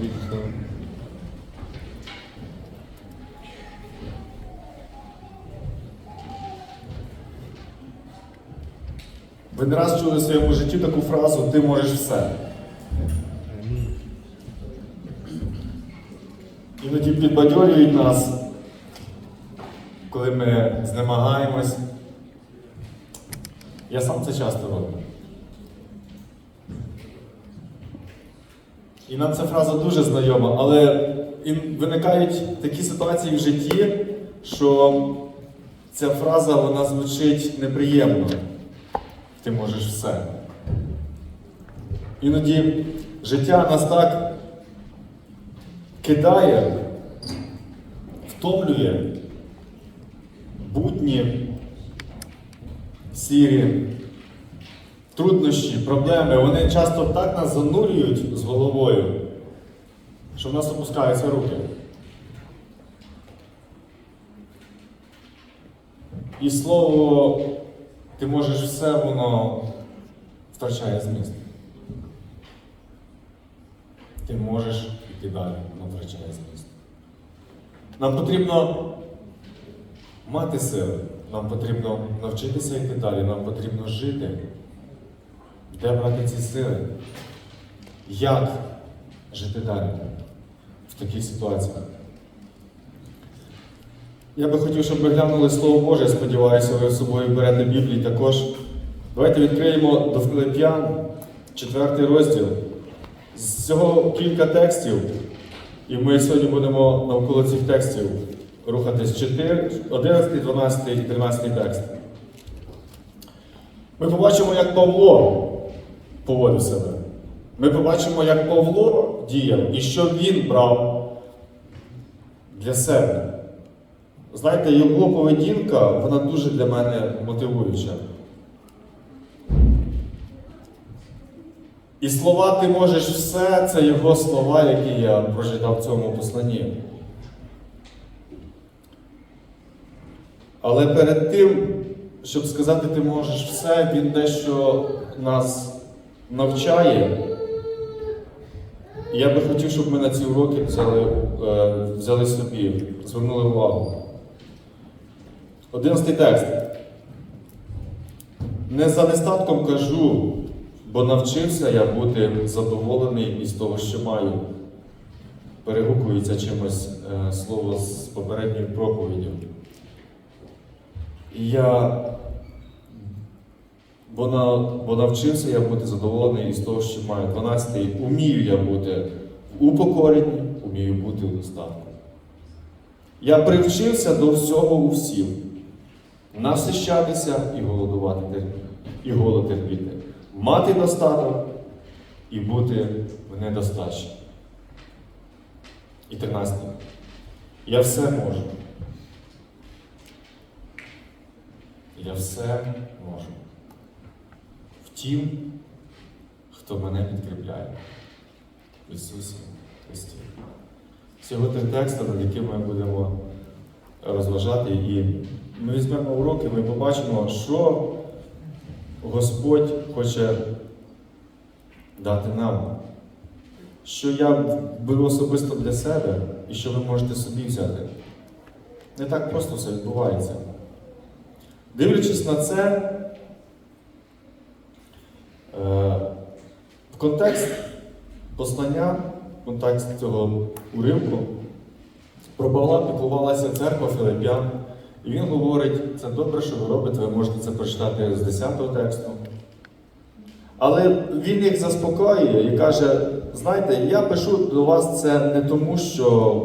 відстав. Ви не раз чули в своєму житті таку фразу Ти можеш все. Іноді підбадьорюють нас, коли ми знемагаємось. Я сам це часто роблю. І нам ця фраза дуже знайома, але виникають такі ситуації в житті, що ця фраза вона звучить неприємно. Ти можеш все. Іноді життя нас так кидає, втомлює будні, сірі, труднощі, проблеми, вони часто так нас занурюють з головою, що в нас опускаються руки. І слово ти можеш все, воно втрачає зміст. Ти можеш йти далі, воно втрачає зміст. Нам потрібно мати сили, нам потрібно навчитися йти далі, нам потрібно жити. Де брати ці сили? Як жити далі в таких ситуаціях? Я би хотів, щоб ви глянули Слово Боже, сподіваюся, ви з собою берете Біблії також. Давайте відкриємо до Филип'ян, 4 розділ. З цього кілька текстів, і ми сьогодні будемо навколо цих текстів рухатись 4, 11, 12 і 13 текст. Ми побачимо, як Павло поводив себе. Ми побачимо, як Павло діяв і що він брав для себе. Знаєте, його поведінка, вона дуже для мене мотивуюча. І слова ти можеш все, це його слова, які я прочитав в цьому посланні. Але перед тим, щоб сказати, ти можеш все, він дещо нас навчає. Я би хотів, щоб ми на ці уроки взяли, е, взяли собі, звернули увагу. Одинадцятий текст. Не за нестатком кажу, бо навчився я бути задоволений із того, що маю. Перегукується чимось е, слово з попередньою проповіддю. Я бо, на, бо навчився я бути задоволений із того, що маю. 12. Умію я бути в упокоренні, умію бути у достатку. Я привчився до всього у всім. Насищатися і голодувати і голод терпіти, мати достаток і бути в недостачі. І 13. Я все можу. Я все можу. Втім, хто мене підкріпляє. В Ісусі Христі. Всього тих текстів, над якими ми будемо розважати, і ми візьмемо уроки, ми побачимо, що Господь хоче дати нам. Що я беру особисто для себе і що ви можете собі взяти. Не так просто все відбувається. Дивлячись на це, контекст послання, контекст цього уривку, про Павла піклувалася церква Филип'ян. І він говорить, це добре, що ви робите, ви можете це прочитати з 10-го тексту. Але він їх заспокоює і каже: знаєте, я пишу до вас це не тому, що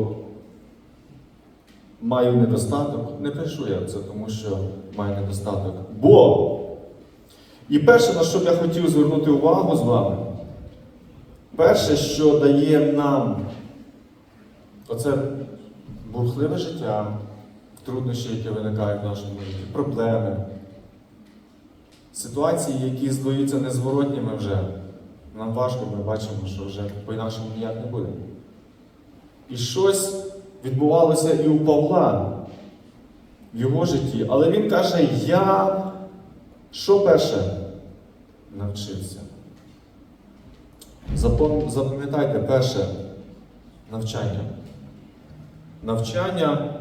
маю недостаток. Не пишу я це тому, що маю недостаток. Бо. І перше, на що б я хотів звернути увагу з вами, перше, що дає нам оце бурхливе життя, труднощі, які виникають в нашому житті, проблеми, ситуації, які здаються незворотніми вже. Нам важко, ми бачимо, що вже по-інакшому ніяк не буде. І щось відбувалося і у Павла в його житті. Але він каже: Я що перше навчився? Запам'ятайте, перше, навчання. Навчання,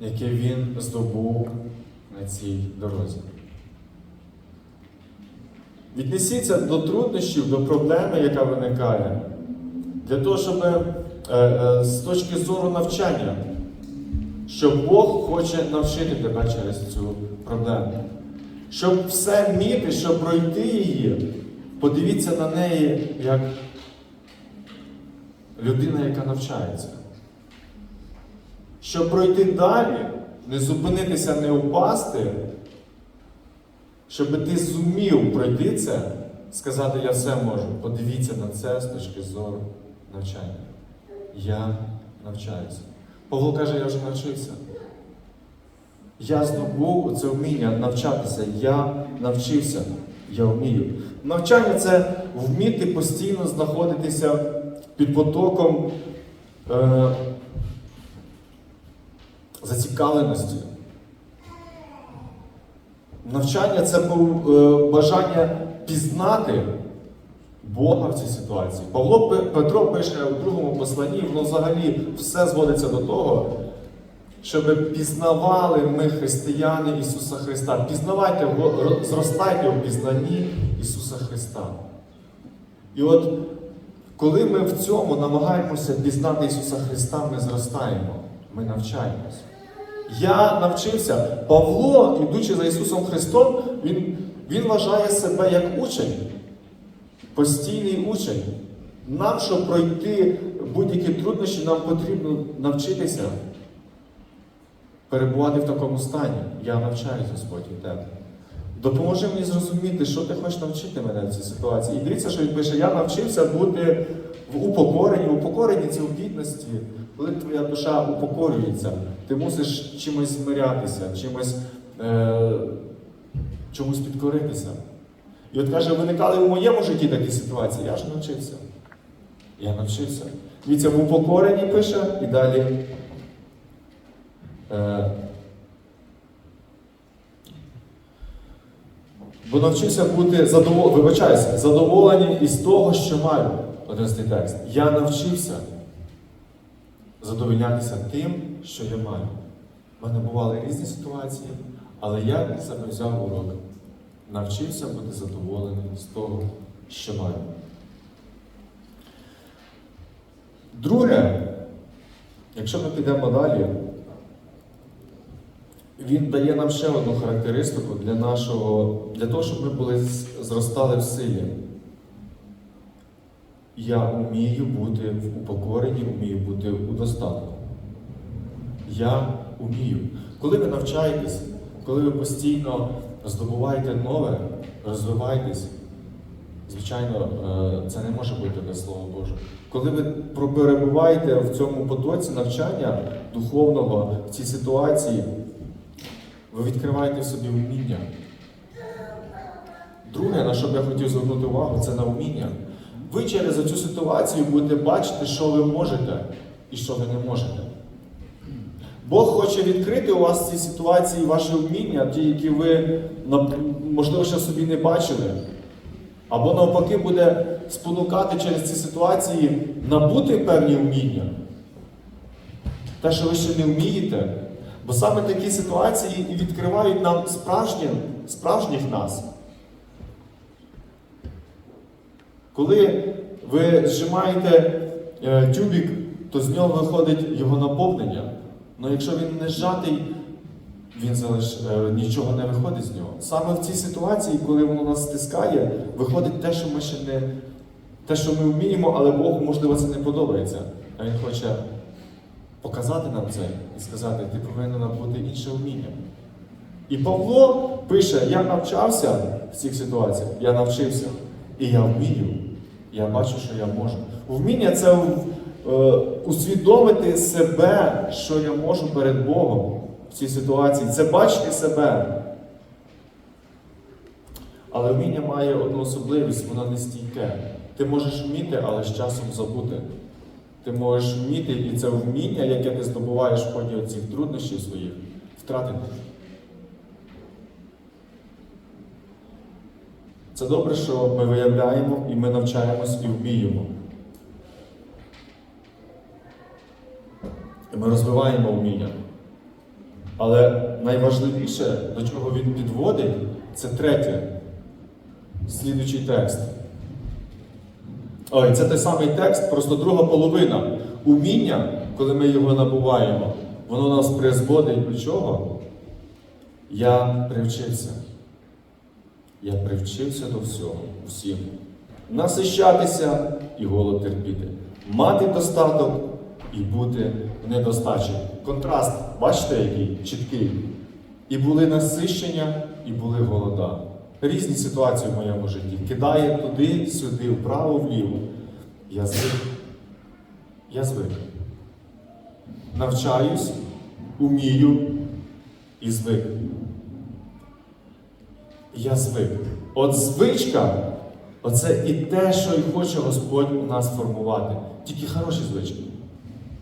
яке він здобув на цій дорозі. Віднесіться до труднощів, до проблеми, яка виникає, для того, щоб е, е, з точки зору навчання, що Бог хоче навчити тебе через цю проблему. Щоб все вміти, щоб пройти її, подивіться на неї як людина, яка навчається. Щоб пройти далі, не зупинитися, не упасти, щоб ти зумів пройти це, сказати я все можу. Подивіться на це з точки зору навчання. Я навчаюся. Павло каже, я вже навчився. Я здобув це вміння навчатися. Я навчився, я вмію. Навчання це вміти постійно знаходитися під потоком е, зацікавленості. Навчання це е, бажання пізнати Бога в цій ситуації. Павло Петро пише у другому посланні, воно взагалі все зводиться до того, щоб пізнавали ми християни Ісуса Христа. Пізнавайте, зростайте у пізнанні Ісуса Христа. І от коли ми в цьому намагаємося пізнати Ісуса Христа, ми зростаємо, ми навчаємось. Я навчився. Павло, ідучи за Ісусом Христом, він, він вважає себе як учень, постійний учень. Нам, щоб пройти будь-які труднощі, нам потрібно навчитися перебувати в такому стані. Я навчаюсь, Господь, від тебе. Допоможи мені зрозуміти, що ти хочеш навчити мене в цій ситуації. І дивіться, що він пише: я навчився бути в упокоренні. Упокоренні у бідності. Коли твоя душа упокорюється, ти мусиш чимось змирятися, чимось, е, чомусь підкоритися. І от каже, виникали у моєму житті такі ситуації, я ж навчився. Я навчився. Дивіться, в упокоренні пише і далі. Е, Бо навчився бути задоволений, вибачаюся, задоволений із того, що маю. Одинадцятий текст. Я навчився задовольнятися тим, що я маю. У мене бували різні ситуації, але я себе взяв урок. Навчився бути задоволеним з того, що маю. Друге, якщо ми підемо далі, він дає нам ще одну характеристику для нашого, для того, щоб ми були зростали в силі. Я вмію бути в упокоренні, вмію бути у достатку. Я вмію. Коли ви навчаєтесь, коли ви постійно здобуваєте нове, розвиваєтесь, звичайно, е, це не може бути без Слова Божого. Коли ви перебуваєте в цьому потоці навчання духовного в цій ситуації, ви відкриваєте в собі вміння. Друге, на що б я хотів звернути увагу, це на вміння. Ви через цю ситуацію будете бачити, що ви можете і що ви не можете. Бог хоче відкрити у вас в цій ситуації ваші вміння, ті, які ви, можливо, ще собі не бачили. Або навпаки буде спонукати через ці ситуації набути певні вміння. Те, що ви ще не вмієте. Бо саме такі ситуації і відкривають нам справжнє, справжніх нас. Коли ви зжимаєте е, тюбік, то з нього виходить його наповнення. Але якщо він не зжатий, він залиш, е, нічого не виходить з нього. Саме в цій ситуації, коли воно нас стискає, виходить те, що ми ще не те, що ми вміємо, але Богу, можливо, це не подобається. А Він хоче показати нам це і сказати, ти повинен набути інше вміння. І Павло пише: я навчався в цих ситуаціях, я навчився, і я вмію. Я бачу, що я можу. Вміння це е, усвідомити себе, що я можу перед Богом в цій ситуації. Це бачити себе. Але вміння має одну особливість, воно не стійке. Ти можеш вміти, але з часом забути. Ти можеш вміти, і це вміння, яке ти здобуваєш в ході цих труднощів своїх, втратити. Це добре, що ми виявляємо і ми навчаємось і вміємо. І ми розвиваємо вміння. Але найважливіше, до чого він підводить, це третє, слідуючий текст. Ой, це той самий текст, просто друга половина. Уміння, коли ми його набуваємо, воно нас призводить до чого? Я привчився. Я привчився до всього, всім. Насищатися і голод терпіти, мати достаток і бути в недостачі. Контраст, бачите, який чіткий. І були насищення, і були голода. Різні ситуації в моєму житті. Кидає туди, сюди, вправо, вліво. Я звик. Я звик. Навчаюсь, умію і звик. Я звик. От звичка, оце і те, що і хоче Господь у нас формувати. Тільки хороші звички.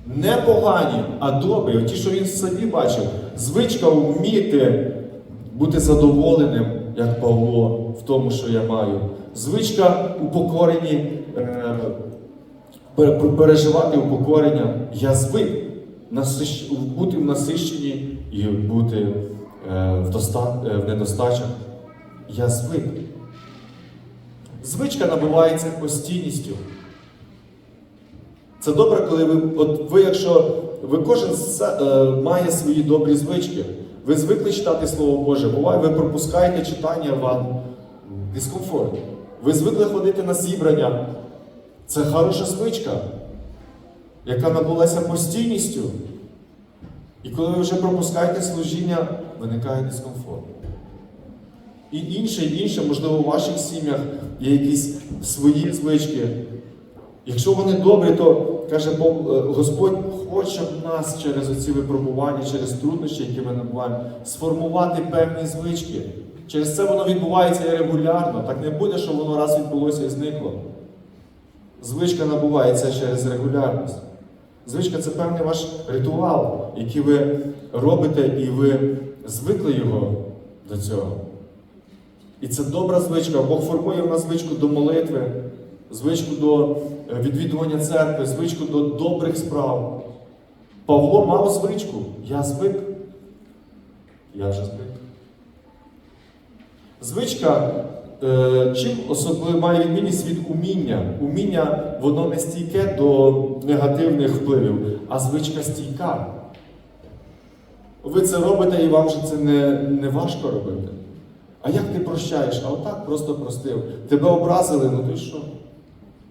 Не погані, а добрі. Ті, що він собі бачив. Звичка вміти бути задоволеним, як Павло, в тому, що я маю. Звичка у е, пер- пер- переживати упокорення. Я звик насищ... бути в насищенні і бути е, в, доста... е, в недостачах. Я звик. Звичка набувається постійністю. Це добре, коли ви, от ви, якщо ви кожен е, має свої добрі звички, ви звикли читати Слово Боже, буває, ви пропускаєте читання вам дискомфорт. Ви звикли ходити на зібрання. Це хороша звичка, яка набулася постійністю. І коли ви вже пропускаєте служіння, виникає дискомфорт. І інше, і інше, можливо, у ваших сім'ях є якісь свої звички. Якщо вони добрі, то каже е, Господь хоче в нас через оці випробування, через труднощі, які ми набуваємо, сформувати певні звички. Через це воно відбувається регулярно. Так не буде, що воно раз відбулося і зникло. Звичка набувається через регулярність. Звичка це певний ваш ритуал, який ви робите, і ви звикли його до цього. І це добра звичка. Бог формує в нас звичку до молитви, звичку до е, відвідування церкви, звичку до добрих справ. Павло мав звичку. Я звик. Я вже звик. Звичка е, чим особливо має відмінність від уміння. Уміння воно не стійке до негативних впливів, а звичка стійка. Ви це робите і вам же це не, не важко робити. А як ти прощаєш? А отак просто простив. Тебе образили, ну й що?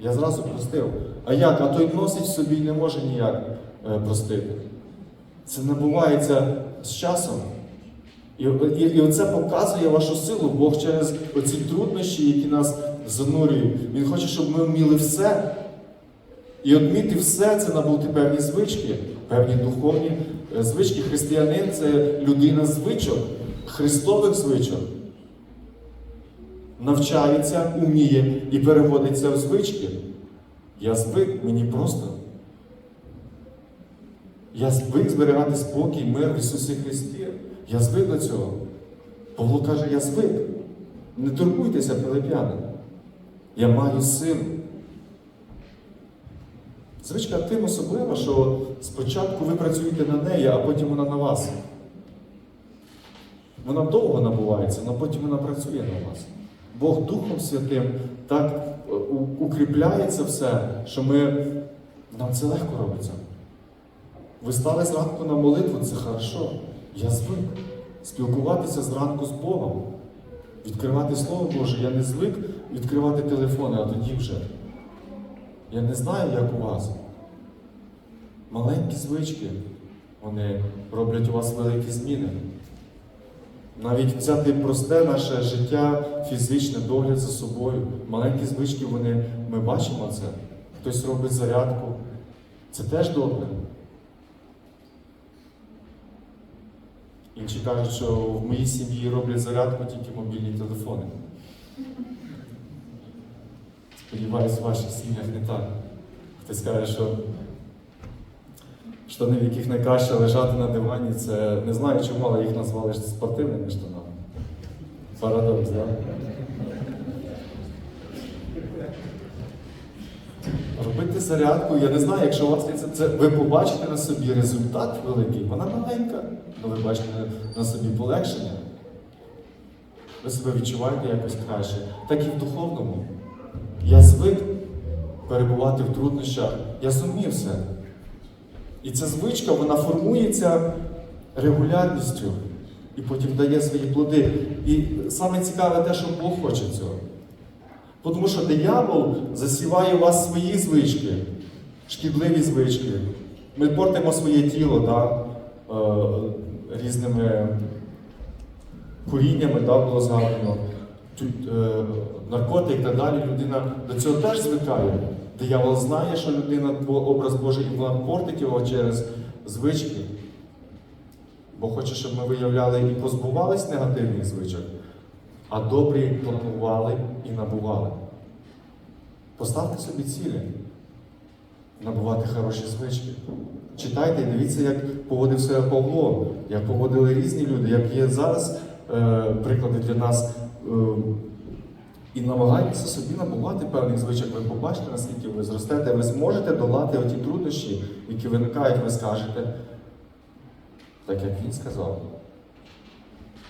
Я зразу простив. А як? А той носить в собі і не може ніяк е, простити. Це набувається з часом. І, і, і оце показує вашу силу. Бог через оці труднощі, які нас занурюють. Він хоче, щоб ми вміли все. І вміти все це набути певні звички, певні духовні е, звички. Християнин це людина звичок, христових звичок. Навчається, уміє і переводиться в звички. Я звик, мені просто. Я звик зберігати спокій, мир в Ісусі Христі. Я звик до цього. Павло каже, я звик. Не турбуйтеся, пилип'яни. Я маю силу. Звичка тим особлива, що спочатку ви працюєте на неї, а потім вона на вас. Вона довго набувається, але потім вона працює на вас. Бог Духом Святим так е, у- укріпляє це все, що ми, нам це легко робиться. Ви стали зранку на молитву, це хорошо. Я звик спілкуватися зранку з Богом, відкривати Слово Боже. Я не звик відкривати телефони, а тоді вже. Я не знаю, як у вас. Маленькі звички, вони роблять у вас великі зміни. Навіть взяти просте наше життя, фізичне догляд за собою. Маленькі звички, вони, ми бачимо це. Хтось робить зарядку. Це теж добре. Інші кажуть, що в моїй сім'ї роблять зарядку тільки мобільні телефони. Сподіваюсь, в ваших сім'ях не так. Хтось каже, що штани, в яких найкраще лежати на дивані, це не знаю чому, але їх назвали спортивними штанами. Парадокс, так? робити зарядку. Я не знаю, якщо у вас це, це ви побачите на собі результат великий, вона маленька, але ви бачите на собі полегшення. Ви себе відчуваєте якось краще. Так і в духовному. Я звик перебувати в труднощах, я зумів це. І ця звичка вона формується регулярністю і потім дає свої плоди. І саме цікаве те, що Бог хоче цього. Тому що диявол засіває у вас свої звички, шкідливі звички. Ми портимо своє тіло да, е, різними куріннями, да, було згадано, е, наркотик і так далі. Людина до цього теж звикає. Диявол знає, що людина образ Божий і вона портить його через звички. Бо хоче, щоб ми виявляли і позбувались негативних звичок, а добрі планували і набували. Поставте собі цілі, набувати хороші звички. Читайте і дивіться, як поводив себе Павло, як поводили різні люди, як є зараз е, приклади для нас. Е, і намагайтеся собі набувати певних звичок. Ви побачите, наскільки ви зростете, ви зможете долати оті труднощі, які виникають, ви скажете, так як він сказав.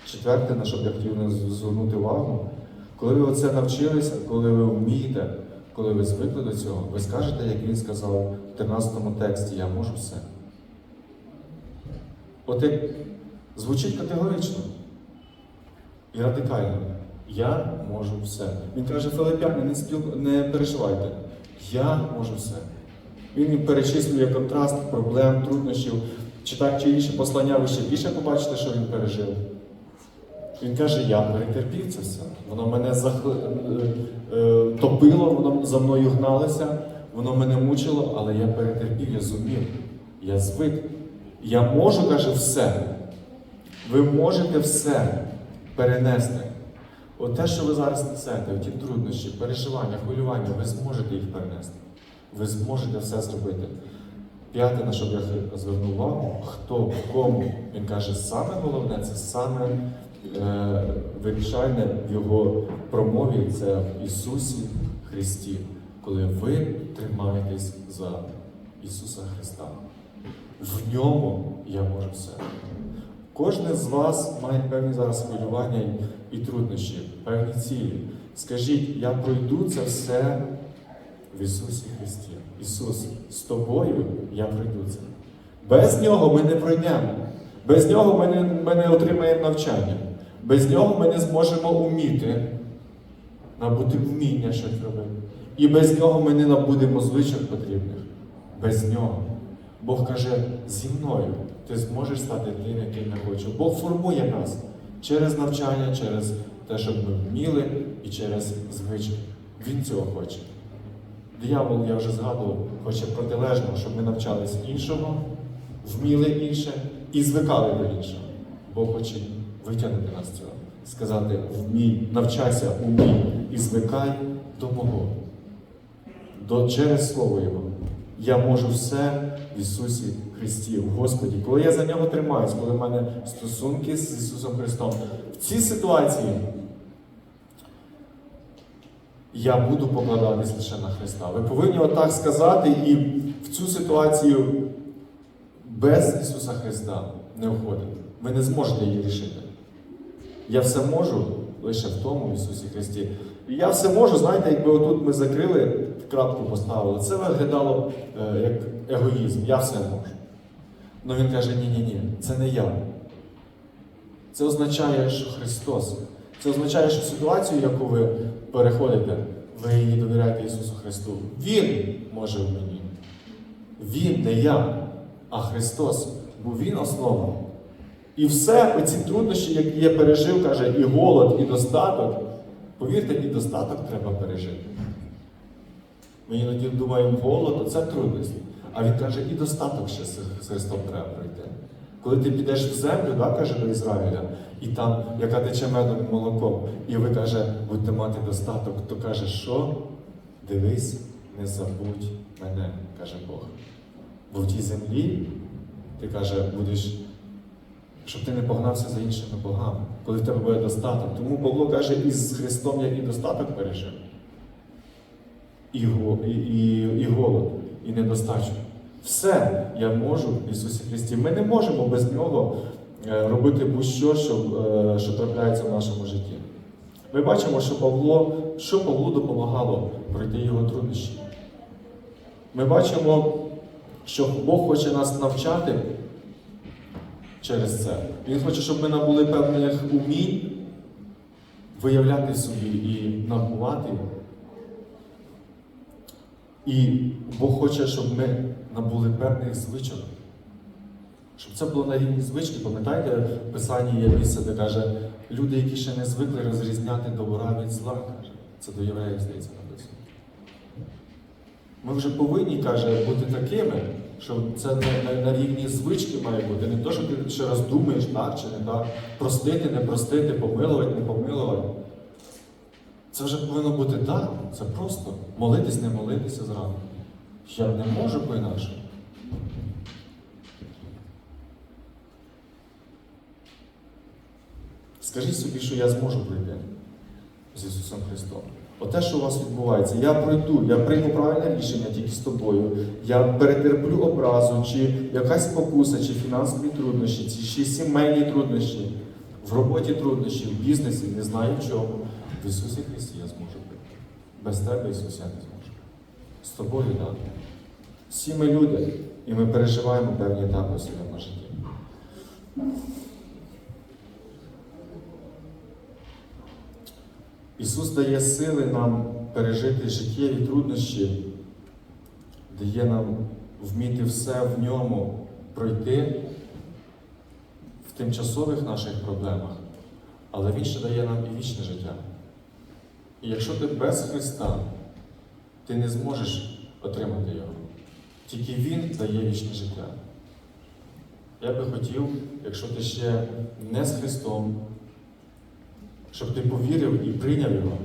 Четверте, на що б я хотів звернути увагу, коли ви оце навчилися, коли ви вмієте, коли ви звикли до цього, ви скажете, як він сказав в 13 тексті, я можу все. От як звучить категорично і радикально. Я можу все. Він каже, Филип'яни, не, спіл... не переживайте. Я можу все. Він перечислює контраст проблем, труднощів. Чи так чи інше послання, ви ще більше побачите, що він пережив. Він каже, я перетерпів це все. Воно мене зах... е, е, топило, воно за мною гналося, воно мене мучило, але я перетерпів, я зумів, я звик. Я можу, каже, все. Ви можете все перенести. От те, що ви зараз несете, ті труднощі, переживання, хвилювання, ви зможете їх перенести. Ви зможете все зробити. П'яте, на що я звернув увагу, хто кому. Він каже, саме головне це саме е, вирішальне в його промові це в Ісусі Христі, коли ви тримаєтесь за Ісуса Христа. В ньому я можу все. Кожен з вас має певні зараз хвилювання і труднощі, певні цілі. Скажіть, я пройду це все в Ісусі Христі. Ісус, з тобою я пройду це. Без нього ми не пройдемо. Без нього ми не, ми не отримаємо навчання. Без нього ми не зможемо уміти набути вміння щось робити. І без нього ми не набудемо звичок потрібних. Без нього. Бог каже, зі мною ти зможеш стати тим, яким я хочу. Бог формує нас через навчання, через те, щоб ми вміли, і через звички. Він цього хоче. Диявол, я вже згадував, хоче протилежного, щоб ми навчались іншого, вміли інше і звикали до іншого. Бог хоче витягнути нас цього. Сказати, вмій, навчайся, умій і звикай до мого. До, через Слово Його. Я можу все в Ісусі Христі, в Господі. Коли я за нього тримаюсь, коли в мене стосунки з Ісусом Христом, в цій ситуації я буду покладатись лише на Христа. Ви повинні отак сказати, і в цю ситуацію без Ісуса Христа не входити. Ви не зможете її рішити. Я все можу лише в тому Ісусі Христі. Я все можу, знаєте, якби отут ми закрили, крапку поставили, це виглядало е, як егоїзм. Я все можу. Ну він каже, ні-ні-ні, це не я. Це означає, що Христос. Це означає, що ситуацію, яку ви переходите, ви її довіряєте Ісусу Христу. Він може в мені. Він не я, а Христос. Бо Він основа. І все, оці труднощі, які я пережив, каже, і голод, і достаток. Повірте, і достаток треба пережити. Ми іноді думаємо, голод це трудності. А він каже, і достаток ще з Христом треба пройти. Коли ти підеш в землю, да, каже до Ізраїля, і там, яка тече медом і молоком, і ви каже, будете мати достаток, то каже, що? Дивись, не забудь мене, каже Бог. Бо в тій землі, ти каже, будеш, щоб ти не погнався за іншими богами, коли в тебе буде достаток. Тому Павло каже, і з Христом я і достаток пережив. І, і, і, голод, і недостачу. Все я можу в Ісусі Христі. Ми не можемо без Нього е, робити будь-що, що, е, що трапляється в нашому житті. Ми бачимо, що Павло, що Павлу допомагало пройти його труднощі. Ми бачимо, що Бог хоче нас навчати через це. Він хоче, щоб ми набули певних умінь виявляти собі і набувати. І Бог хоче, щоб ми набули певних звичок. Щоб це було на рівні звички, пам'ятаєте, в Писанні є місце, де каже, люди, які ще не звикли розрізняти добра від зла, каже. Це до євреїв, здається, написано. Ми вже повинні, каже, бути такими, що це на, на, на рівні звички має бути. Не то, що ти ще раз думаєш, так чи не так, простити, не простити, помилувати, не помилувати. Це вже повинно бути так. Це просто молитись, не молитися зранку. Я не можу по-інакшому. Скажіть собі, що я зможу пройти з Ісусом Христом. Оте, що у вас відбувається, я пройду, я прийму правильне рішення тільки з тобою. Я перетерплю образу, чи якась покуса, чи фінансові труднощі, чи сімейні труднощі, в роботі труднощі, в бізнесі, не знаю в чому. В Ісусі Христі я зможу прийти. Без тебе, Ісус, я не зможу. З тобою, так. Всі ми люди, і ми переживаємо певні етапи в своєму житті. Ісус дає сили нам пережити життєві труднощі, дає нам вміти все в ньому пройти в тимчасових наших проблемах, але Він ще дає нам і вічне життя. І якщо ти без Христа, ти не зможеш отримати його. Тільки Він дає вічне життя. Я би хотів, якщо ти ще не з Христом, щоб ти повірив і прийняв його.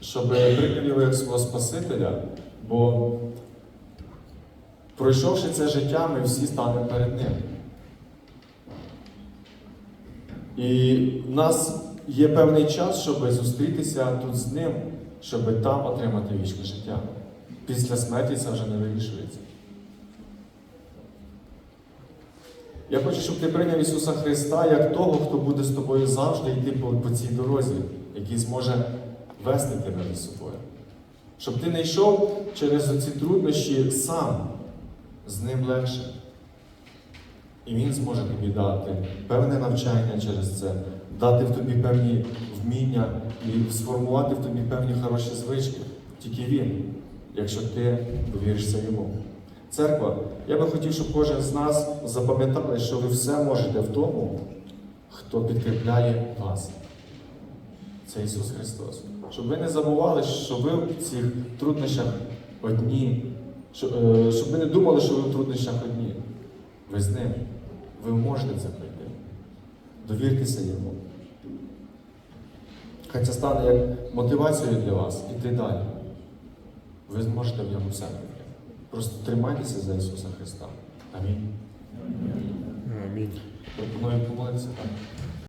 Щоб прийняв його як свого Спасителя, бо пройшовши це життя, ми всі станемо перед Ним. І в нас є певний час, щоб зустрітися тут з ним, щоб там отримати вічне життя. Після смерті це вже не вирішується. Я хочу, щоб ти прийняв Ісуса Христа як того, хто буде з тобою завжди йти по, по цій дорозі, який зможе вести тебе за собою. Щоб ти не йшов через ці труднощі сам, з ним легше. І Він зможе тобі дати певне навчання через це, дати в тобі певні вміння і сформувати в тобі певні хороші звички. Тільки Він, якщо ти довіришся йому. Церква, я би хотів, щоб кожен з нас запам'ятали, що ви все можете в тому, хто підкріпляє вас. Це Ісус Христос. Щоб ви не забували, що ви в цих труднощах одні, е, щоб ви не думали, що ви в труднощах одні. Ви з ним. Ви можете це пройти. Довіртеся йому. Хай це стане як мотивацією для вас іти далі. Ви зможете в ньому все. Просто тримайтеся за Ісуса Христа. Амінь. Амінь. Пропоную помолитися.